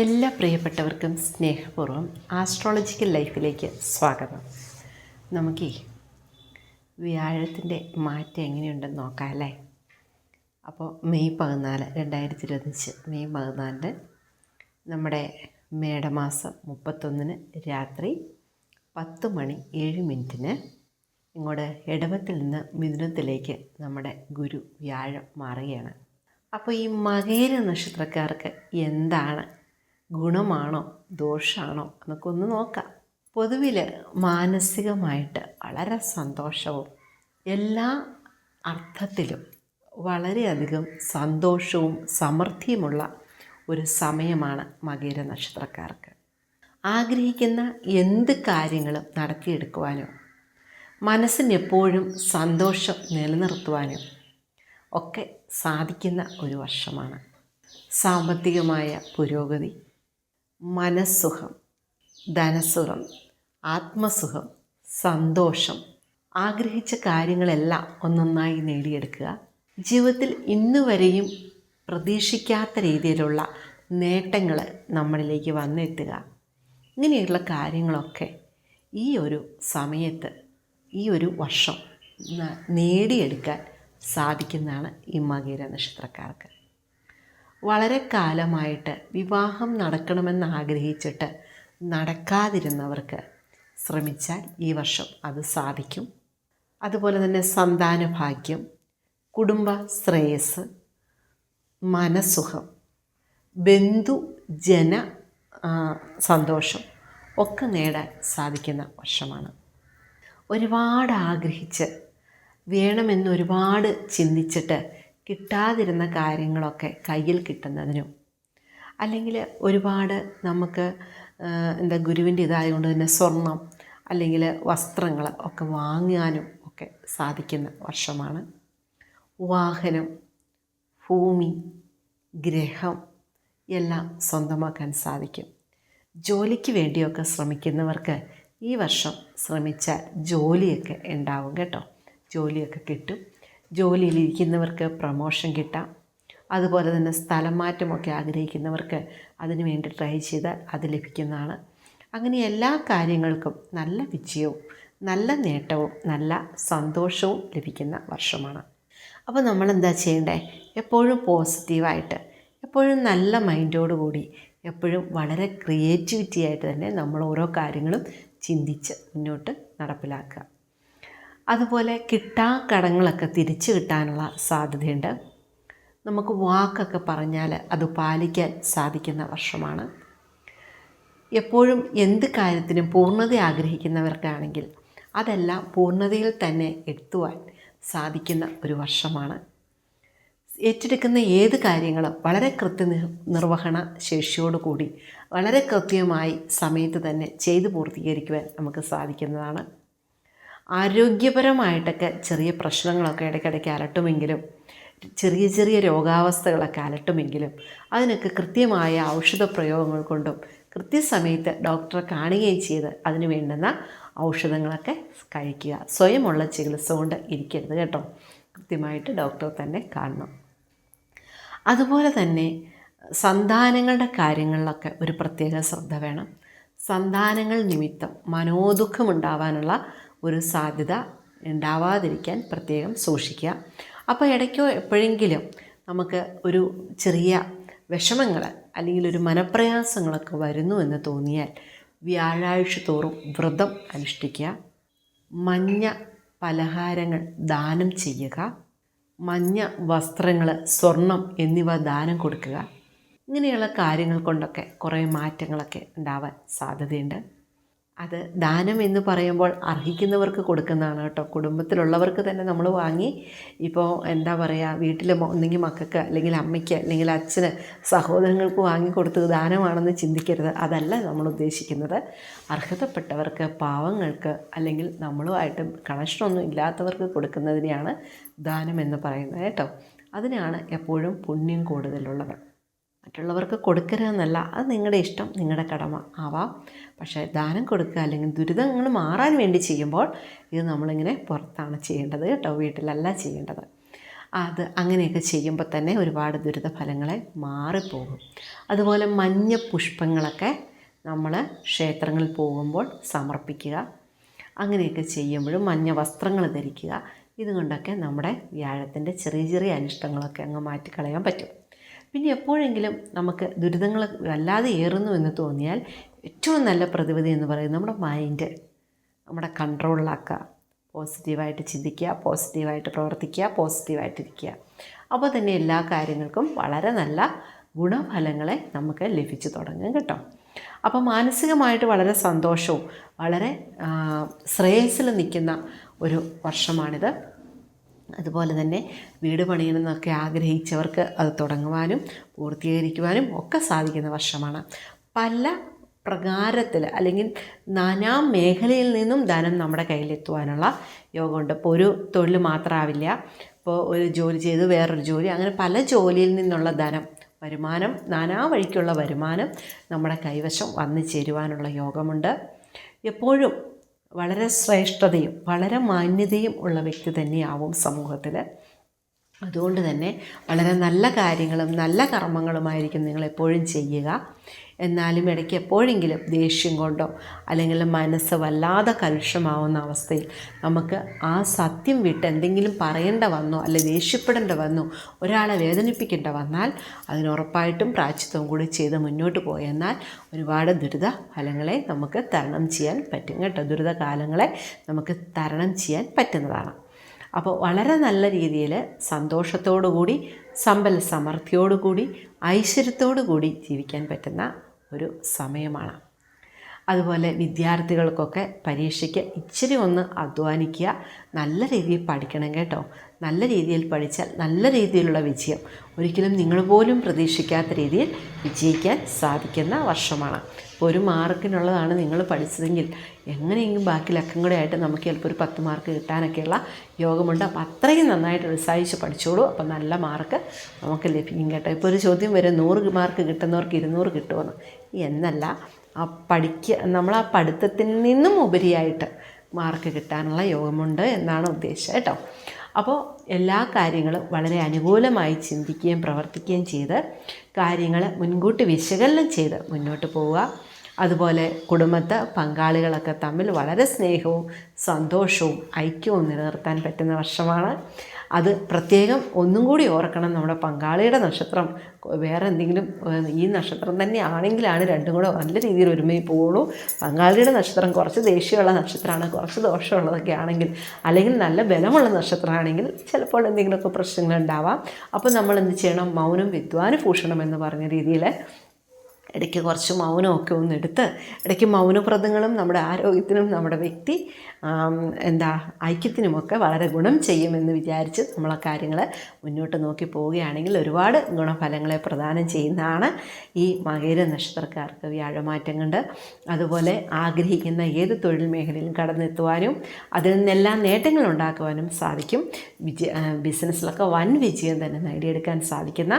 എല്ലാ പ്രിയപ്പെട്ടവർക്കും സ്നേഹപൂർവം ആസ്ട്രോളജിക്കൽ ലൈഫിലേക്ക് സ്വാഗതം. നമുക്ക് വ്യാഴത്തിന്റെ മാറ്റം എങ്ങനെയുണ്ടെന്ന് നോക്കാം അല്ലേ? അപ്പോൾ മെയ് പതിനാല് രണ്ടായിരത്തി ഇരുപത്തഞ്ച് മെയ് പതിനാലിന് നമ്മുടെ മേടമാസം മുപ്പത്തൊന്നിന് രാത്രി പത്ത് മണി ഏഴ് മിനിറ്റിന് ഇങ്ങോട്ട് ഇടവത്തിൽ നിന്ന് മിഥുനത്തിലേക്ക് നമ്മുടെ ഗുരു വ്യാഴം മാറുകയാണ്. അപ്പോൾ ഈ മകേര നക്ഷത്രക്കാർക്ക് എന്താണ് ഗുണമാണോ? ദോഷമാണോ എന്നൊക്കെ ഒന്ന് നോക്കാം. പൊതുവിൽ മാനസികമായിട്ട് വളരെ സന്തോഷവും എല്ലാ അർത്ഥത്തിലും വളരെയധികം സന്തോഷവും സമൃദ്ധിയുമുള്ള ഒരു സമയമാണ് മകേര നക്ഷത്രക്കാർക്ക്. ആഗ്രഹിക്കുന്ന എന്ത് കാര്യങ്ങളും നടത്തിയെടുക്കുവാനോ മനസ്സിന് എപ്പോഴും സന്തോഷം നിലനിർത്തുവാനും ഒക്കെ സാധിക്കുന്ന ഒരു വർഷമാണ്. സാമ്പത്തികമായ പുരോഗതി മനസ്സുഖം ധനസുഖം ആത്മസുഖം സന്തോഷം. ആഗ്രഹിച്ച കാര്യങ്ങളെല്ലാം ഒന്നൊന്നായി നേടിയെടുക്കുക. ജീവിതത്തിൽ ഇന്നുവരെയും പ്രതീക്ഷിക്കാത്ത രീതിയിലുള്ള നേട്ടങ്ങൾ നമ്മളിലേക്ക് വന്നെത്തുക. ഇങ്ങനെയുള്ള കാര്യങ്ങളൊക്കെ ഈ ഒരു സമയത്ത് ഈ ഒരു വർഷം നേടിയെടുക്കാൻ സാധിക്കുന്നതാണ് ഈ മകീര നക്ഷത്രക്കാർക്ക്. വളരെ കാലമായിട്ട് വിവാഹം നടക്കണമെന്ന് ആഗ്രഹിച്ചിട്ട് നടക്കാതിരുന്നവർക്ക് ശ്രമിച്ചാൽ ഈ വർഷം അത് സാധിക്കും. അതുപോലെ തന്നെ സന്താന ഭാഗ്യം കുടുംബ ശ്രേയസ് മനസ്സുഖം ബന്ധു ജന സന്തോഷം ഒക്കെ നേടാൻ സാധിക്കുന്ന വർഷമാണ്. ഒരുപാട് ആഗ്രഹിച്ച് വേണമെന്ന് ഒരുപാട് ചിന്തിച്ചിട്ട് കിട്ടാതിരുന്ന കാര്യങ്ങളൊക്കെ കയ്യിൽ കിട്ടുന്നതിനും. അല്ലെങ്കിൽ ഒരുപാട് നമുക്ക് എന്താ ഗുരുവിന്റെ ഇതായതുകൊണ്ട് തന്നെ സ്വർണം അല്ലെങ്കിൽ വസ്ത്രങ്ങൾ ഒക്കെ വാങ്ങാനും ഒക്കെ സാധിക്കുന്ന വർഷമാണ്. വാഹനം ഭൂമി ഗ്രഹം എല്ലാം സ്വന്തമാക്കാൻ സാധിക്കും. ജോലിക്ക് വേണ്ടിയൊക്കെ ശ്രമിക്കുന്നവർക്ക് ഈ വർഷം ശ്രമിച്ചാൽ ജോലിയൊക്കെ ഉണ്ടാവും കേട്ടോ. ജോലിയൊക്കെ കിട്ടും. ജോലിയിലിരിക്കുന്നവർക്ക് പ്രമോഷൻ കിട്ടാം. അതുപോലെ തന്നെ സ്ഥലം മാറ്റമൊക്കെ ആഗ്രഹിക്കുന്നവർക്ക് അതിനു വേണ്ടി ട്രൈ ചെയ്താൽ അത് ലഭിക്കുന്നതാണ്. അങ്ങനെ എല്ലാ കാര്യങ്ങൾക്കും നല്ല വിജയവും നല്ല നേട്ടവും നല്ല സന്തോഷവും ലഭിക്കുന്ന വർഷമാണ്. അപ്പോൾ നമ്മൾ എന്താ ചെയ്യേണ്ടേ? എപ്പോഴും പോസിറ്റീവായിട്ട് എപ്പോഴും നല്ല മൈൻഡോടുകൂടി എപ്പോഴും വളരെ ക്രിയേറ്റിവിറ്റി ആയിട്ട് തന്നെ നമ്മൾ ഓരോ കാര്യങ്ങളും ചിന്തിച്ച് മുന്നോട്ട് നടപ്പിലാക്കുക. അതുപോലെ കിട്ടാ കടങ്ങളൊക്കെ തിരിച്ചു കിട്ടാനുള്ള സാധ്യതയുണ്ട്. നമുക്ക് വാക്കൊക്കെ പറഞ്ഞാൽ അത് പാലിക്കാൻ സാധിക്കുന്ന വർഷമാണ്. എപ്പോഴും എന്ത് കാര്യത്തിനും പൂർണത ആഗ്രഹിക്കുന്നവർക്കാണെങ്കിൽ അതെല്ലാം പൂർണതയിൽ തന്നെ എത്തുവാൻ സാധിക്കുന്ന ഒരു വർഷമാണ്. ഏറ്റെടുക്കുന്ന ഏത് കാര്യങ്ങളും വളരെ കൃത്യ നിർവഹണ ശേഷിയോടുകൂടി വളരെ കൃത്യമായി സമയത്ത് തന്നെ ചെയ്തു പൂർത്തീകരിക്കുവാൻ നമുക്ക് സാധിക്കുന്നതാണ്. ആരോഗ്യപരമായിട്ടൊക്കെ ചെറിയ പ്രശ്നങ്ങളൊക്കെ ഇടയ്ക്കിടയ്ക്ക് അലട്ടുമെങ്കിലും ചെറിയ ചെറിയ രോഗാവസ്ഥകളൊക്കെ അലട്ടുമെങ്കിലും അതിനൊക്കെ കൃത്യമായ ഔഷധ പ്രയോഗങ്ങൾ കൊണ്ടും കൃത്യസമയത്ത് ഡോക്ടറെ കാണുകയും ചെയ്ത് അതിന് വേണ്ടുന്ന ഔഷധങ്ങളൊക്കെ കഴിക്കുക. സ്വയമുള്ള ചികിത്സ കൊണ്ട് ഇരിക്കരുത് കേട്ടോ. കൃത്യമായിട്ട് ഡോക്ടറെ തന്നെ കാണണം. അതുപോലെ തന്നെ സന്താനങ്ങളുടെ കാര്യങ്ങളിലൊക്കെ ഒരു പ്രത്യേക ശ്രദ്ധ വേണം. സന്താനങ്ങൾ നിമിത്തം മനോദുഃഖമുണ്ടാവാനുള്ള ഒരു സാധ്യത ഉണ്ടാവാതിരിക്കാൻ പ്രത്യേകം സൂക്ഷിക്കുക. അപ്പോൾ ഇടയ്ക്കോ എപ്പോഴെങ്കിലും നമുക്ക് ഒരു ചെറിയ വിഷമങ്ങൾ അല്ലെങ്കിൽ ഒരു മനപ്രയാസങ്ങളൊക്കെ വരുന്നു എന്ന് തോന്നിയാൽ വ്യാഴാഴ്ച തോറും വ്രതം അനുഷ്ഠിക്കുക. മഞ്ഞ പലഹാരങ്ങൾ ദാനം ചെയ്യുക. മഞ്ഞ വസ്ത്രങ്ങൾ സ്വർണം എന്നിവ ദാനം കൊടുക്കുക. ഇങ്ങനെയുള്ള കാര്യങ്ങൾ കൊണ്ടൊക്കെ കുറേ മാറ്റങ്ങളൊക്കെ ഉണ്ടാവാൻ സാധ്യതയുണ്ട്. അത് ദാനം എന്ന് പറയുമ്പോൾ അർഹിക്കുന്നവർക്ക് കൊടുക്കുന്നതാണ് കേട്ടോ. കുടുംബത്തിലുള്ളവർക്ക് തന്നെ നമ്മൾ വാങ്ങി ഇപ്പോൾ എന്താ പറയുക വീട്ടിൽ ഒന്നെങ്കിൽ മക്കൾക്ക് അല്ലെങ്കിൽ അമ്മയ്ക്ക് അല്ലെങ്കിൽ അച്ഛന് സഹോദരങ്ങൾക്ക് വാങ്ങി കൊടുത്തത് ദാനമാണെന്ന് ചിന്തിക്കരുത്. അതല്ല നമ്മൾ ഉദ്ദേശിക്കുന്നത്. അർഹതപ്പെട്ടവർക്ക് പാവങ്ങൾക്ക് അല്ലെങ്കിൽ നമ്മളുമായിട്ട് കണക്ഷനൊന്നും ഇല്ലാത്തവർക്ക് കൊടുക്കുന്നതിനെയാണ് ദാനം എന്ന് പറയുന്നത് കേട്ടോ. അതിനാണ് എപ്പോഴും പുണ്യം കൂടുതലുള്ളത്. മറ്റുള്ളവർക്ക് കൊടുക്കരുതെന്നല്ല. അത് നിങ്ങളുടെ ഇഷ്ടം നിങ്ങളുടെ കടമ ആവാം. പക്ഷേ ദാനം കൊടുക്കുക അല്ലെങ്കിൽ ദുരിതങ്ങൾ മാറാൻ വേണ്ടി ചെയ്യുമ്പോൾ ഇത് നമ്മളിങ്ങനെ പുറത്താണ് ചെയ്യേണ്ടത് കേട്ടോ വീട്ടിലല്ല ചെയ്യേണ്ടത്. അത് അങ്ങനെയൊക്കെ ചെയ്യുമ്പോൾ തന്നെ ഒരുപാട് ദുരിതഫലങ്ങളെ മാറിപ്പോകും. അതുപോലെ മഞ്ഞ പുഷ്പങ്ങളൊക്കെ നമ്മൾ ക്ഷേത്രങ്ങളിൽ പോകുമ്പോൾ സമർപ്പിക്കുക. അങ്ങനെയൊക്കെ ചെയ്യുമ്പോഴും മഞ്ഞ വസ്ത്രങ്ങൾ ധരിക്കുക. ഇതുകൊണ്ടൊക്കെ നമ്മുടെ വ്യാഴത്തിന്റെ ചെറിയ ചെറിയ അനിഷ്ടങ്ങളൊക്കെ അങ്ങ് മാറ്റിക്കളയാൻ പറ്റും. പിന്നെ എപ്പോഴെങ്കിലും നമുക്ക് ദുരിതങ്ങൾ വല്ലാതെ ഏറുന്നു എന്ന് തോന്നിയാൽ ഏറ്റവും നല്ല പ്രതിവിധി എന്ന് പറയുന്നത് നമ്മുടെ മൈൻഡ് നമ്മുടെ കൺട്രോളിലാക്കുക പോസിറ്റീവായിട്ട് ചിന്തിക്കുക പോസിറ്റീവായിട്ട് പ്രവർത്തിക്കുക പോസിറ്റീവായിട്ടിരിക്കുക അപ്പോൾ തന്നെ എല്ലാ കാര്യങ്ങൾക്കും വളരെ നല്ല ഗുണഫലങ്ങളെ നമുക്ക് ലഭിച്ചു തുടങ്ങും കേട്ടോ. അപ്പോൾ മാനസികമായിട്ട് വളരെ സന്തോഷവും വളരെ ശ്രേയസ്സിൽ നിൽക്കുന്ന ഒരു വർഷമാണിത്. അതുപോലെ തന്നെ വീട് പണിയണമെന്നൊക്കെ ആഗ്രഹിച്ചവർക്ക് അത് തുടങ്ങുവാനും പൂർത്തീകരിക്കുവാനും ഒക്കെ സാധിക്കുന്ന വർഷമാണ്. പല പ്രകാരത്തിൽ അല്ലെങ്കിൽ നാനാ മേഖലയിൽ നിന്നും ധനം നമ്മുടെ കയ്യിലെത്തുവാനുള്ള യോഗമുണ്ട്. ഇപ്പോൾ ഒരു തൊഴിൽ മാത്രമാവില്ല ഇപ്പോൾ ഒരു ജോലി ചെയ്ത് വേറൊരു ജോലി അങ്ങനെ പല ജോലിയിൽ നിന്നുള്ള ധനം വരുമാനം നാനാ വഴിക്കുള്ള വരുമാനം നമ്മുടെ കൈവശം വന്നു ചേരുവാനുള്ള യോഗമുണ്ട്. എപ്പോഴും വളരെ ശ്രേഷ്ഠതയും വളരെ മാന്യതയും ഉള്ള വ്യക്തി തന്നെയാവും സമൂഹത്തിൽ അതുകൊണ്ട് തന്നെ വളരെ നല്ല കാര്യങ്ങളും നല്ല കർമ്മങ്ങളുമായിരിക്കും നിങ്ങൾ എപ്പോഴും ചെയ്യുക. എന്നാലും ഇടയ്ക്ക് എപ്പോഴെങ്കിലും ദേഷ്യം കൊണ്ടോ അല്ലെങ്കിൽ മനസ്സ് വല്ലാതെ കലുഷമാവുന്ന അവസ്ഥയിൽ നമുക്ക് ആ സത്യം വിട്ട് എന്തെങ്കിലും പറയേണ്ട വന്നോ അല്ലെ ദേഷ്യപ്പെടേണ്ട വന്നോ ഒരാളെ വേദനിപ്പിക്കേണ്ട വന്നാൽ അതിനുറപ്പായിട്ടും പ്രാച്ചിത്വം കൂടി ചെയ്ത് മുന്നോട്ട് പോയെന്നാൽ ഒരുപാട് ദുരിത ഫലങ്ങളെ നമുക്ക് തരണം ചെയ്യാൻ പറ്റും കേട്ടോ. ദുരിത കാലങ്ങളെ നമുക്ക് തരണം ചെയ്യാൻ പറ്റുന്നതാണ്. അപ്പോൾ വളരെ നല്ല രീതിയിൽ സന്തോഷത്തോടു കൂടി സമ്പൽ സമൃദ്ധിയോടുകൂടി ഐശ്വര്യത്തോടു കൂടി ജീവിക്കാൻ പറ്റുന്ന ഒരു സമയമാണ്. അതുപോലെ വിദ്യാർത്ഥികൾക്കൊക്കെ പരീക്ഷയ്ക്ക് ഇച്ചിരി ഒന്ന് അധ്വാനിക്കുക നല്ല രീതിയിൽ പഠിക്കണം കേട്ടോ. നല്ല രീതിയിൽ പഠിച്ചാൽ നല്ല രീതിയിലുള്ള വിജയം. ഒരിക്കലും നിങ്ങൾ പോലും പ്രതീക്ഷിക്കാത്ത രീതിയിൽ വിജയിക്കാൻ സാധിക്കുന്ന വർഷമാണ്. ഒരു മാർക്കിനുള്ളതാണ് നിങ്ങൾ പഠിച്ചതെങ്കിൽ എങ്ങനെയെങ്കിലും ബാക്കി ലക്കം കൂടെ ആയിട്ട് നമുക്ക് ചിലപ്പോൾ ഒരു പത്ത് മാർക്ക് കിട്ടാനൊക്കെയുള്ള യോഗമുണ്ട്. അപ്പോൾ അത്രയും നന്നായിട്ട് ഉത്സാഹിച്ച് പഠിച്ചോളൂ. അപ്പോൾ നല്ല മാർക്ക് നമുക്ക് ലഭിക്കും കേട്ടോ. ഇപ്പോൾ ഒരു ചോദ്യം വരെ നൂറ് മാർക്ക് കിട്ടുന്നവർക്ക് ഇരുന്നൂറ് കിട്ടുമെന്ന് എന്നല്ല ആ പഠിക്കുക നമ്മൾ ആ പഠിത്തത്തിൽ നിന്നും ഉപരിയായിട്ട് മാർക്ക് കിട്ടാനുള്ള യോഗമുണ്ട് എന്നാണ് ഉദ്ദേശം കേട്ടോ. അപ്പോൾ എല്ലാ കാര്യങ്ങളും വളരെ അനുകൂലമായി ചിന്തിക്കുകയും പ്രവർത്തിക്കുകയും ചെയ്ത് കാര്യങ്ങൾ മുൻകൂട്ടി വിശകലനം ചെയ്ത് മുന്നോട്ട് പോവുക. അതുപോലെ കുടുംബത്ത് പങ്കാളികളൊക്കെ തമ്മിൽ വളരെ സ്നേഹവും സന്തോഷവും ഐക്യവും നിലനിർത്താൻ പറ്റുന്ന വർഷമാണ്. അത് പ്രത്യേകം ഒന്നും കൂടി ഓർക്കണം. നമ്മുടെ പങ്കാളിയുടെ നക്ഷത്രം വേറെ എന്തെങ്കിലും ഈ നക്ഷത്രം തന്നെ ആണെങ്കിലാണ് രണ്ടും കൂടെ നല്ല രീതിയിൽ ഒരുമയിൽ പോകുള്ളൂ. പങ്കാളിയുടെ നക്ഷത്രം കുറച്ച് ദേഷ്യമുള്ള നക്ഷത്രമാണ് കുറച്ച് ദോഷമുള്ളതൊക്കെ ആണെങ്കിൽ അല്ലെങ്കിൽ നല്ല ബലമുള്ള നക്ഷത്രമാണെങ്കിൽ ചിലപ്പോൾ എന്തെങ്കിലുമൊക്കെ പ്രശ്നങ്ങൾ ഉണ്ടാവാം അപ്പോൾ നമ്മൾ എന്ത് ചെയ്യണം? മൗനം വിദ്വാനുഭൂഷണം എന്ന് പറഞ്ഞ രീതിയിൽ ഇടയ്ക്ക് കുറച്ച് മൗനമൊക്കെ ഒന്ന് എടുത്ത് ഇടയ്ക്ക് മൗനപ്രദങ്ങളും നമ്മുടെ ആരോഗ്യത്തിനും നമ്മുടെ വ്യക്തി എന്താ ഐക്യത്തിനുമൊക്കെ വളരെ ഗുണം ചെയ്യുമെന്ന് വിചാരിച്ച് നമ്മൾ ആ കാര്യങ്ങൾ മുന്നോട്ട് നോക്കി പോവുകയാണെങ്കിൽ ഒരുപാട് ഗുണഫലങ്ങളെ പ്രദാനം ചെയ്യുന്നതാണ് ഈ മകര നക്ഷത്രക്കാർക്ക് വ്യാഴമാറ്റം കൊണ്ട്. അതുപോലെ ആഗ്രഹിക്കുന്ന ഏത് തൊഴിൽ മേഖലയിലും കടന്നെത്തുവാനും അതിൽ നിന്നെല്ലാം നേട്ടങ്ങൾ ഉണ്ടാക്കുവാനും സാധിക്കും. വിജയ ബിസിനസ്സിലൊക്കെ വൻ വിജയം തന്നെ നേടിയെടുക്കാൻ സാധിക്കുന്ന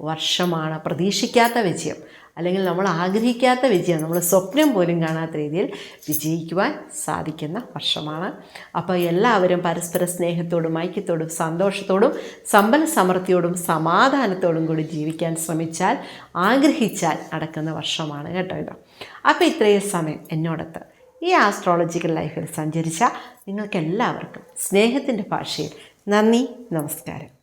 വർഷമാണ്. പ്രതീക്ഷിക്കാത്ത വിജയം. അല്ലെങ്കിൽ നമ്മൾ ആഗ്രഹിക്കാത്ത വിജയം നമ്മൾ സ്വപ്നം പോലും കാണാത്ത രീതിയിൽ വിജയിക്കുവാൻ സാധിക്കുന്ന വർഷമാണ്. അപ്പോൾ എല്ലാവരും പരസ്പര സ്നേഹത്തോടും ഐക്യത്തോടും സന്തോഷത്തോടും സമ്പൽ സമൃദ്ധിയോടും സമാധാനത്തോടും കൂടി ജീവിക്കാൻ ശ്രമിച്ചാൽ ആഗ്രഹിച്ചാൽ നടക്കുന്ന വർഷമാണ് കേട്ടോ ഇത്. അപ്പോൾ ഇത്രയും സമയം എന്നോടത്ത് ഈ ആസ്ട്രോളജിക്കൽ ലൈഫിൽ സഞ്ചരിച്ച നിങ്ങൾക്കെല്ലാവർക്കും സ്നേഹത്തിന്റെ ഭാഷയിൽ നന്ദി നമസ്കാരം.